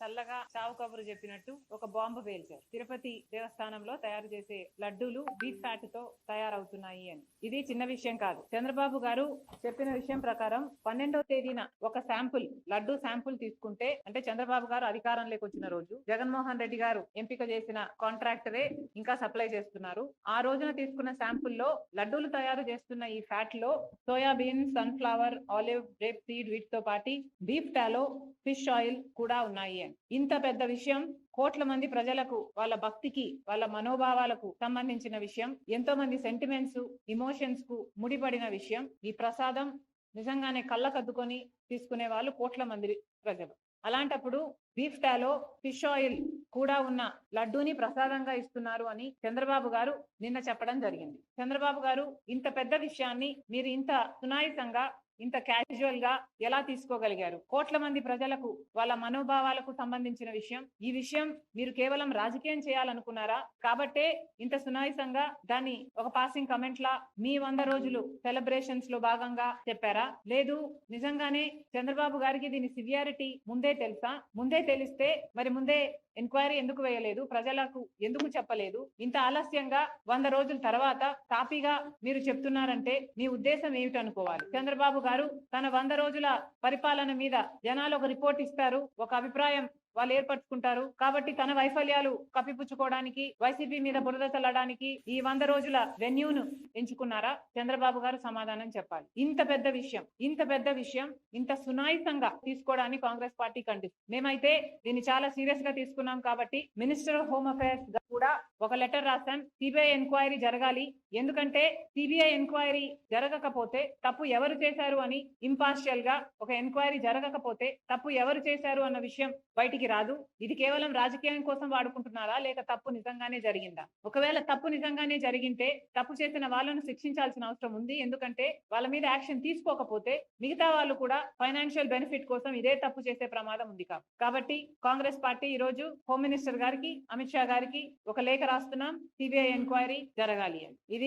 చల్లగా చావు కబురు చెప్పినట్టు ఒక బాంబు పేల్చారు. తిరుపతి దేవస్థానంలో తయారు చేసే లడ్డూలు బీట్ ఫ్యాట్తో తయారవుతున్నాయి అని. ఇది చిన్న విషయం కాదు. చంద్రబాబు గారు చెప్పిన విషయం ప్రకారం పన్నెండవ తేదీన ఒక శాంపుల్ లడ్డు శాంపుల్ తీసుకుంటే అంటే చంద్రబాబు గారు అధికారంలోకి వచ్చిన రోజు జగన్మోహన్ రెడ్డి గారు ఎంపిక చేసిన కాంట్రాక్టరే ఇంకా సప్లై చేస్తున్నారు. ఆ రోజున తీసుకున్న శాంపుల్లో లడ్డూలు తయారు చేస్తున్న ఈ ఫ్యాట్లో soybean sunflower olive rapeseed వీటితో పాటి బీఫ్ టాలో ఫిష్ ఆయిల్ కూడా ఉన్నాయి విషయం ఇంత పెద్ద విషయం కోట్ల మంది ప్రజలకు వాళ్ళ భక్తికి వాళ్ళ మనోభావాలకు సంబంధించిన విషయం ఎంతో మంది సెంటిమెంట్స్ ఇమోషన్స్కు ముడిపడిన విషయం ఈ ప్రసాదం నిజంగానే కళ్ళకద్దుకొని తీసుకునే వాళ్ళు కోట్ల మంది ప్రజలు. అలాంటప్పుడు బీఫ్ టాలో ఫిష్ ఆయిల్ కూడా ఉన్న లడ్డూని ప్రసాదంగా ఇస్తున్నారు అని చంద్రబాబు గారు నిన్న చెప్పడం జరిగింది. చంద్రబాబు గారు ఇంత పెద్ద విషయాన్ని మీరు ఇంత సునాయితంగా ఇంత క్యాజువల్గా ఎలా తీసుకోగలిగారు? కోట్ల మంది ప్రజలకు వాళ్ళ మనోభావాలకు సంబంధించిన విషయం. ఈ విషయం మీరు కేవలం రాజకీయం చేయాలనుకున్నారా? కాబట్టే ఇంత సునాయసంగా దాన్ని ఒక పాసింగ్ కమెంట్ లా మీ వంద రోజులు సెలబ్రేషన్స్లో భాగంగా చెప్పారా? లేదు నిజంగానే చంద్రబాబు గారికి దీని సివియారిటీ ముందే తెలుసా? ముందే తెలిస్తే మరి ముందే ఎంక్వైరీ ఎందుకు వేయలేదు? ప్రజలకు ఎందుకు చెప్పలేదు? ఇంత ఆలస్యంగా వంద రోజుల తర్వాత కాపీగా మీరు చెప్తున్నారంటే మీ ఉద్దేశం ఏమిటనుకోవాలి? చంద్రబాబు గారు తన వంద రోజుల పరిపాలన మీద జనాలు ఒక రిపోర్ట్ ఇస్తారు. ఒక అభిప్రాయం వాళ్ళు ఏర్పరచుకుంటారు. కాబట్టి తన వైఫల్యాలు కప్పిపుచ్చుకోవడానికి వైసీపీ మీద బురద చల్లడానికి ఈ వంద రోజుల వెన్యూను ఎంచుకున్నారా? చంద్రబాబు గారు సమాధానం చెప్పాలి. ఇంత పెద్ద విషయం ఇంత పెద్ద విషయం ఇంత సునాయితంగా తీసుకోవడానికి కాంగ్రెస్ పార్టీ ఖండిస్తుంది మేమైతే దీన్ని చాలా సీరియస్గా తీసుకున్నాం కాబట్టి మినిస్టర్ ఆఫ్ హోమ్ అఫైర్స్ కూడా ఒక లెటర్ రాశాం. సిబిఐ ఎంక్వైరీ జరగాలి. ఎందుకంటే సిబిఐ ఎంక్వైరీ జరగకపోతే తప్పు ఎవరు చేశారు అని ఇంపార్షియల్గా ఒక ఎంక్వైరీ జరగకపోతే తప్పు ఎవరు చేశారు అన్న విషయం బయటికి రాదు. ఇది కేవలం రాజకీయం కోసం వాడుకుంటున్నారా? లేక తప్పు నిజంగానే జరిగిందా? ఒకవేళ తప్పు నిజంగానే జరిగింటే తప్పు చేసిన వాళ్ళను శిక్షించాల్సిన అవసరం ఉంది. ఎందుకంటే వాళ్ళ మీద యాక్షన్ తీసుకోకపోతే మిగతా వాళ్ళు కూడా ఫైనాన్షియల్ బెనిఫిట్ కోసం ఇదే తప్పు చేసే ప్రమాదం ఉంది కాబట్టి కాంగ్రెస్ పార్టీ ఈ రోజు హోమ్ మినిస్టర్ గారికి అమిత్ షా గారికి ఒక లేఖ రాస్తున్నాం. సిబిఐ ఎంక్వైరీ జరగాలి అని. ఇది